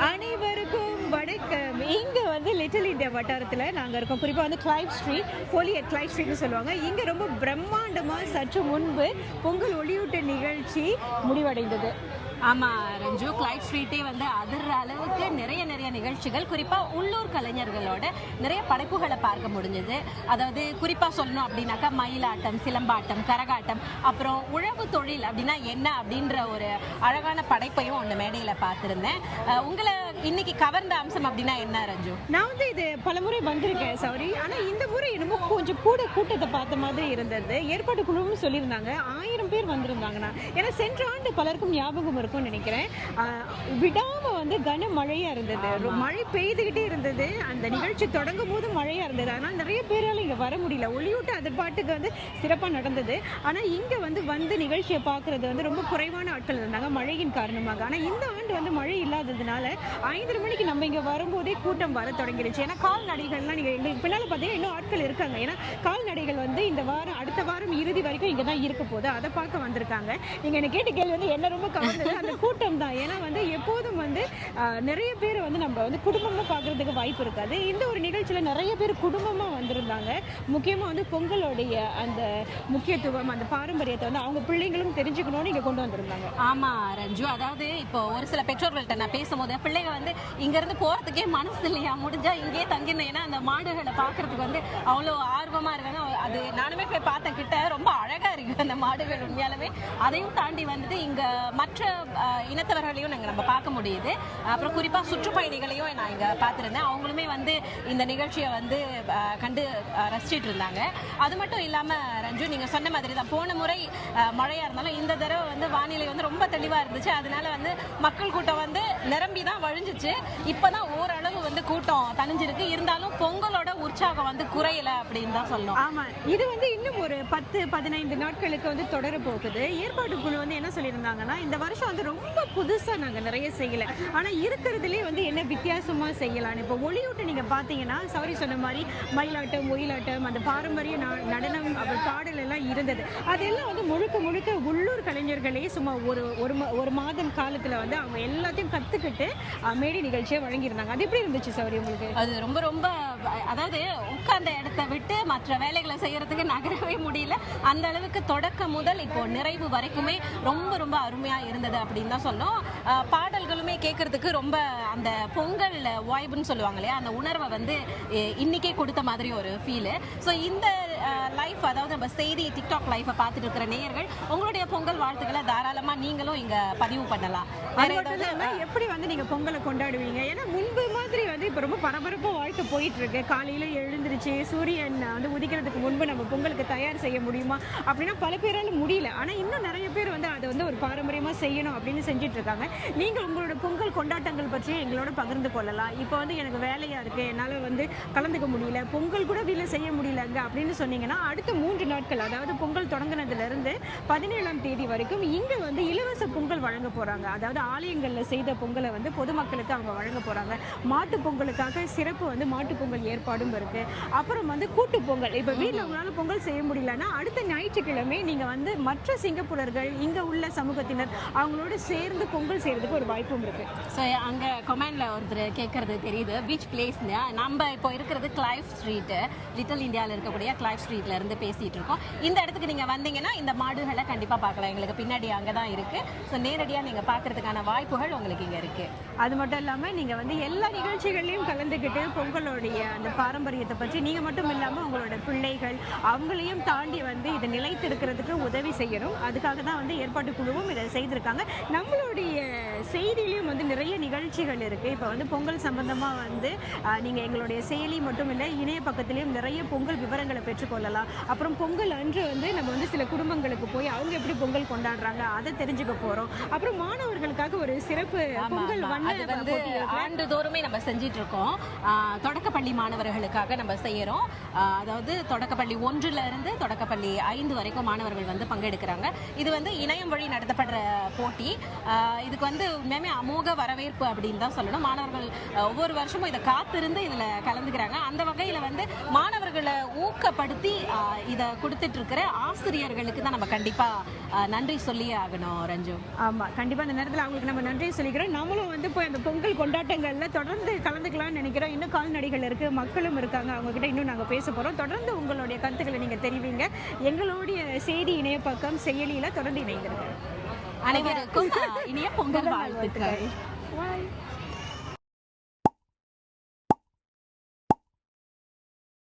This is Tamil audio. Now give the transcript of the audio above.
அனைவருக்கும் வணக்கம். இங்கு வந்து லிட்டில் இந்தியா வட்டாரத்தில் நாங்கள் இருக்கோம். குறிப்பாக வந்து கிளைவ் ஸ்ட்ரீட் போலியட் கிளைவ் ஸ்ட்ரீட்னு சொல்லுவாங்க. இங்கே ரொம்ப பிரம்மாண்டமாக சற்று முன்பு பொங்கல் ஒளியூட்டு நிகழ்ச்சி முடிவடைந்தது. ஆமாம் ரஞ்சு. கிளைட் ஸ்ட்ரீட்டே வந்து அதிர்ற அளவுக்கு நிறைய நிறைய நிகழ்ச்சிகள். குறிப்பாக உள்ளூர் கலைஞர்களோட நிறைய படைப்புகளை பார்க்க முடிஞ்சது. அதாவது குறிப்பாக சொல்லணும் அப்படின்னாக்கா மயிலாட்டம் சிலம்பாட்டம் கரகாட்டம் அப்புறம் உழவு தொழில் அப்படின்னா என்ன அப்படின்ற ஒரு அழகான படைப்பையும் ஒன்று மேடையில் பார்த்துருந்தேன். உங்களை இன்னைக்கு கவர்ந்த அம்சம் அப்படின்னா என்ன ரஞ்சு? நான் வந்து இது பலமுறை வந்திருக்கேன் சாரி. ஆனா இந்த முறை என்னமோ கொஞ்சம் கூட கூட்டத்தை பார்த்த மாதிரி இருந்தது. ஏற்பாடு குழுவும் சொல்லியிருந்தாங்க. ஆயிரம் பேர் வந்திருந்தாங்கண்ணா. ஏன்னா சென்ற ஆண்டு பலருக்கும் ஞாபகம் இருக்கும்னு நினைக்கிறேன். ஆஹ் விடாம வந்து கனமழையா இருந்தது. ரொ- மழை பெய்துகிட்டே இருந்தது. அந்த நிகழ்ச்சி தொடங்கும் போது மழையா இருந்தது. அதனால நிறைய பேரால இங்க வர முடியல. ஒளியூட்டு அது பாட்டுக்கு வந்து சிறப்பா நடந்தது. ஆனா இங்க வந்து வந்து நிகழ்ச்சியை பார்க்கிறது வந்து ரொம்ப குறைவான ஆட்கள் இருந்தாங்க மழையின் காரணமாக. ஆனா இந்த ஆண்டு வந்து மழை இல்லாததுனால ஐந்தரை மணிக்கு நம்ம இங்க வரும்போதே கூட்டம் வர தொடங்கிடுச்சு ஏன்னா கால்நடைகள்லாம் நீங்கள் எங்களுக்கு பின்னால் பார்த்தீங்கன்னா இன்னும் ஆட்கள் இருக்காங்க. ஏன்னா கால்நடைகள் வந்து இந்த வாரம் அடுத்த வாரம் இறுதி வரைக்கும் இங்கே தான் இருக்க போகுது. அதை பார்க்க வந்திருக்காங்க. நீங்கள் என்ன கேட்ட கேள்வி வந்து என்ன ரொம்ப கவர்ந்தது? அந்த கூட்டம் தான். ஏன்னா வந்து எப்போதும் வந்து நிறைய பேர் வந்து நம்ம வந்து குடும்பமாக பார்க்கறதுக்கு வாய்ப்பு இருக்காது. இந்த ஒரு நிகழ்ச்சியில் நிறைய பேர் குடும்பமாக வந்திருந்தாங்க. முக்கியமாக வந்து பொங்கலுடைய அந்த முக்கியத்துவம் அந்த பாரம்பரியத்தை வந்து அவங்க பிள்ளைங்களும் தெரிஞ்சுக்கணும்னு இங்கே கொண்டு வந்திருந்தாங்க. ஆமா ரஞ்சு. அதாவது இப்போ ஒரு சில பெற்றோர்கள்ட்ட நான் பேசும்போது பிள்ளைங்க வந்து இங்கேருந்து போகிறதுக்கே மனசு இல்லையா? முடிஞ்சா இங்கேயே தங்கியிருந்தேன் ஏன்னா அந்த மாடுகளை பார்க்கறதுக்கு வந்து அவ்வளோ ஆர்வமா இருக்காங்க. அது நானுமே போய் பார்த்த கிட்ட ரொம்ப அழகா இருக்கு அந்த மாடுகள் உண்மையாலுமே. அதையும் தாண்டி வந்துட்டு இங்க மற்ற இனத்தவர்களையும் நாங்க நம்ம பார்க்க முடியுது. அப்புறம் குறிப்பா சுற்றுப்பயணிகளையும் நான் இங்க பார்த்துருந்தேன். அவங்களுமே வந்து இந்த நிகழ்ச்சியை வந்து கண்டு ரசிச்சிட்டு இருந்தாங்க. அது மட்டும் இல்லாம ரஞ்சு நீங்க சொன்ன மாதிரி தான் போன முறை அஹ், மழையா இருந்தாலும் இந்த தடவை வந்து வானிலை வந்து ரொம்ப தெளிவா இருந்துச்சு. அதனால வந்து மக்கள் கூட்டம் வந்து நிரம்பி தான் வழிஞ்சிச்சு. இப்பதான் ஓரளவு வந்து கூட்டம் தணிஞ்சிருக்கு. இருந்தாலும் பொங்கலோட உற்சாகம் வந்து குறையல அப்படின்னு தான் சொல்லணும். ஆமா. இது வந்து இன்னும் ஒரு பத்து பதினைந்து நாட்களுக்கு வந்து தொடர போகுது. ஏற்பாடு குழு வந்து என்ன சொல்லியிருந்தாங்கன்னா இந்த வருஷம் வந்து ரொம்ப புதுசா நாங்க நிறைய செய்யல. ஆனா இருக்கிறதுலே வந்து என்ன வித்தியாசமா செய்யலாம் இப்போ ஒளியூட்டு நீங்க பாத்தீங்கன்னா சாரி சொன்ன மாதிரி மயிலாட்டம் ஒயிலாட்டம் அந்த பாரம்பரிய நடனம் அப்புறம் பாடல் எல்லாம் இருந்தது. அதெல்லாம் வந்து முழுக்க முழுக்க உள்ளூர் கலைஞர்களே சும்மா ஒரு ஒரு ஒரு மாதம் காலத்துல வந்து அவங்க எல்லாத்தையும் கத்துக்கிட்டு மேடை நிகழ்ச்சியை வழங்கியிருந்தாங்க. அது எப்படி இருந்துச்சு சௌரி? உங்களுக்கு? அது ரொம்ப ரொம்ப அதாவது உட்கார்ந்த இடத்த விட்டு மற்ற வேலைகளை செய்யறதுக்கு நகரவே முடியல. அந்த அளவுக்கு தொடக்கம் முதல் இப்போ நிறைவு வரைக்குமே ரொம்ப ரொம்ப அருமையா இருந்தது அப்படின்னு தான் அஹ் பாடல்களுமே கேட்கறதுக்கு ரொம்ப அந்த பொங்கல் வாய்ப்புன்னு சொல்லுவாங்க இல்லையா? அந்த உணர்வை வந்து இன்னைக்கே கொடுத்த மாதிரி ஒரு ஃபீலு ஸோ இந்த லைஃப் அதாவது நம்ம செய்தி டிக்டாக் லைஃப்பை பார்த்துட்டு இருக்கிற நேயர்கள் உங்களுடைய பொங்கல் வாழ்த்துக்களை தாராளமா நீங்களும் இங்க பதிவு பண்ணலாம். எப்படி வந்து நீங்க பொங்கலை கொண்டாடுவீங்க? ஏன்னா முன்பு மாதிரி வந்து இப்ப ரொம்ப பரபரப்பாக வாழ்க்கை போயிட்டு இருக்கு காலையில எழுந்திருச்சு சூரியன் வந்து உதிக்கிறதுக்கு முன்பு நம்ம பொங்கலுக்கு தயார் செய்ய முடியுமா அப்படின்னா பல பேரால முடியல. ஆனா இன்னும் நிறைய பேர் வந்து அதை வந்து ஒரு பாரம்பரியமா செய்யணும் அப்படின்னு செஞ்சுட்டு இருக்காங்க. நீங்க உங்களோட பொங்கல் கொண்டாட்டங்கள் பற்றி எங்களோட பகிர்ந்து கொள்ளலாம். இப்போ வந்து எனக்கு வேலையா இருக்கு. என்னால வந்து கலந்துக்க முடியல. பொங்கல் கூட வீட்டில் செய்ய முடியலங்க அப்படின்னு சொன்னீங்கன்னா அடுத்த மூன்று நாட்கள் அதாவது பொங்கல் தொடங்கினதுலேருந்து பதினேழாம் தேதி வரைக்கும் இங்க வந்து இலவச பொங்கல் வழங்க போறாங்க. அதாவது ஆலயங்களில் செய்த பொங்கலை வந்து பொதுமக்களுக்கு அவங்க வழங்க போறாங்க. மாட்டு பொங்கலுக்கு பொங்கலுக்காக சிறப்பு வந்து மாட்டு பொங்கல் ஏற்பாடும் இருக்கு. அப்புறம் வந்து கூட்டு பொங்கல். இப்ப வீட்ல உங்களால பொங்கல் செய்ய முடியலன்னா அடுத்த ஞாயிற்றுக்கிழமை நீங்க வந்து மற்ற சிங்கப்பூரர்கள் இங்க உள்ள சமூகத்தினர் அவங்களோட சேர்ந்து பொங்கல் செய்யறதுக்கு ஒரு வாய்ப்பும் இருக்கு. ஸோ அங்கே கொமெண்ட்ல ஒருத்தர் கேட்கறது தெரியுது. பீச் பிளேஸ் நம்ம இப்போ இருக்கிறது கிளைவ் ஸ்ட்ரீட்டு லிட்டில் இந்தியாவில் இருக்கக்கூடிய கிளைவ் ஸ்ட்ரீட்ல இருந்து பேசிட்டு இருக்கோம். இந்த இடத்துக்கு நீங்க வந்தீங்கன்னா இந்த மாடுகளை கண்டிப்பா பார்க்கலாம். எங்களுக்கு பின்னாடி அங்கே தான் இருக்கு. ஸோ நேரடியாக நீங்க பார்க்கறதுக்கான வாய்ப்புகள் உங்களுக்கு இங்க இருக்கு. அது மட்டும் இல்லாம நீங்க வந்து எல்லா நிகழ்ச்சிகள்லயும் கலந்துக்கிட்டு பொங்கலோடைய அந்த பாரம்பரியத்தை பற்றி நீங்க மட்டும் இல்லாம உங்களோட பிள்ளைகள் அவங்களையும் தாண்டி வந்து இதை நிலைத்திருக்கிறதுக்கு உதவி செய்யணும். அதுக்காக தான் வந்து ஏற்பாட்டு குழுவும் இதை செய்திருக்காங்க. நம்மளுடைய செய்தியிலையும் வந்து நிறைய நிகழ்ச்சிகள் இருக்கு. இப்போ வந்து பொங்கல் சம்பந்தமா வந்து ஆஹ், நீங்க எங்களுடைய செயலி மட்டும் இல்லை இணைய பக்கத்திலையும் நிறைய பொங்கல் விவரங்களை பெற்றுக்கொள்ளலாம் அப்புறம் பொங்கல் அன்று வந்து நம்ம வந்து சில குடும்பங்களுக்கு போய் அவங்க எப்படி பொங்கல் கொண்டாடுறாங்க அதை தெரிஞ்சுக்க போறோம். அப்புறம் மாணவர்களுக்காக ஒரு சிறப்பு பொங்கல் வந்து. ஆண்டுதோறுமே நம்ம செஞ்சிட்டு இருக்கோம் இருக்கோம். தொடக்கப்பள்ளி மாணவர்களுக்காக நம்ம செய்கிறோம் அதாவது தொடக்கப்பள்ளி ஒன்றுல இருந்து தொடக்கப்பள்ளி ஐந்து வரைக்கும் மாணவர்கள் வந்து பங்கெடுக்கிறாங்க. இது வந்து இணையம் வழி நடத்தப்படுற போட்டி. இதுக்கு வந்து உண்மையுமே அமோக வரவேற்பு அப்படின்னு தான் சொல்லணும். மாணவர்கள் ஒவ்வொரு வருஷமும் இதை காத்திருந்து இதில் கலந்துக்கிறாங்க. அந்த வகையில் வந்து மாணவர்களை ஊக்கப்படுத்தி இதை கொடுத்துட்டு இருக்கிற ஆசிரியர்களுக்கு தான் நம்ம கண்டிப்பாக நன்றி சொல்லியே ஆகணும் ரஞ்சு. ஆமாம் கண்டிப்பாக இந்த நேரத்தில் அவங்களுக்கு நம்ம நன்றி சொல்லிக்கிறோம். நம்மளும் வந்து போய் அந்த பொங்கல் கொண்டாட்டங்களில் தொடர்ந்து கலந்துக்கலாம்னு நினைக்கிறோம். இன்னும் கால்நடைகள் இருக்கு. மக்களும் இருக்காங்க. அவங்க கிட்ட இன்னும் நாங்க பேச போறோம். தொடர்ந்து உங்களுடைய கருத்துக்களை நீங்க தெரிவிங்க. எங்களுடைய செய்தி இணைய பக்கம் செயலியில தொடர்ந்து இணைந்திருக்கேன் அனைவருக்கும் இனிய பொங்கல் வாழ்த்துக்கள்.